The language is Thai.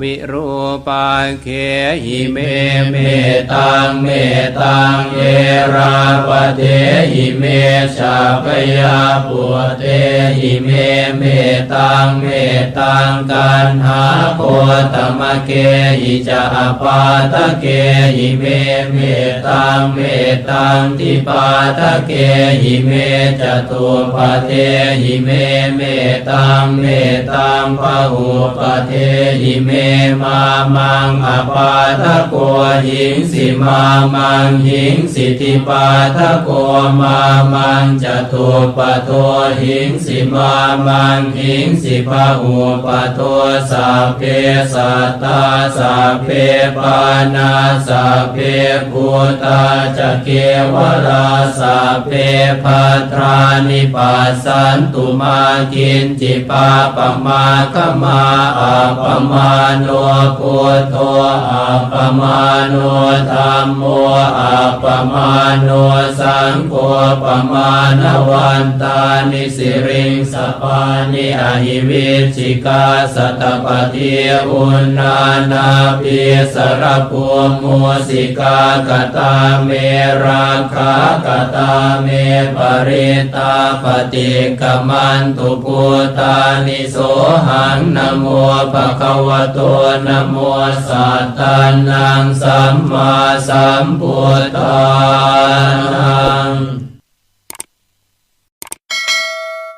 วิรูปังเคหิเมเมตังเมตังเอราปเทหิเมชาปยาปุเตหิเมเมตังเมตังกันหาโคตมะเกหิจะปาตะเกหิเมเมตังเมตังทิปาตะเกหิเมจตุปเทหิเมเมตังเมตังพหุปเทหิเมมามังอปาทะโกหิงสิมามังหิงสิทิปาทะโกมามังจตุปโทหิงสิมามังหิงสิพาหุปโทสัพเพสัตตาสัพเพปานาสัพเพภูตาจะเกวราสัพเพพัทรานิปัสสันตุมากินจิปาปมาคมาอาปมาโนพุทโธอาปมาโนธรรมโมอาปมาโนสังโฆปมาณวันตานิสิริงสปานิอหิวิชิกาสตปฏิอุณานาปิสรภูมุสิกากตาเมราคากตาเมปริตาปฏิกมันตุพุตานิโสหังนโมภะคะวะโตนโมสัตตานังสัมมาสัมพุทธานัง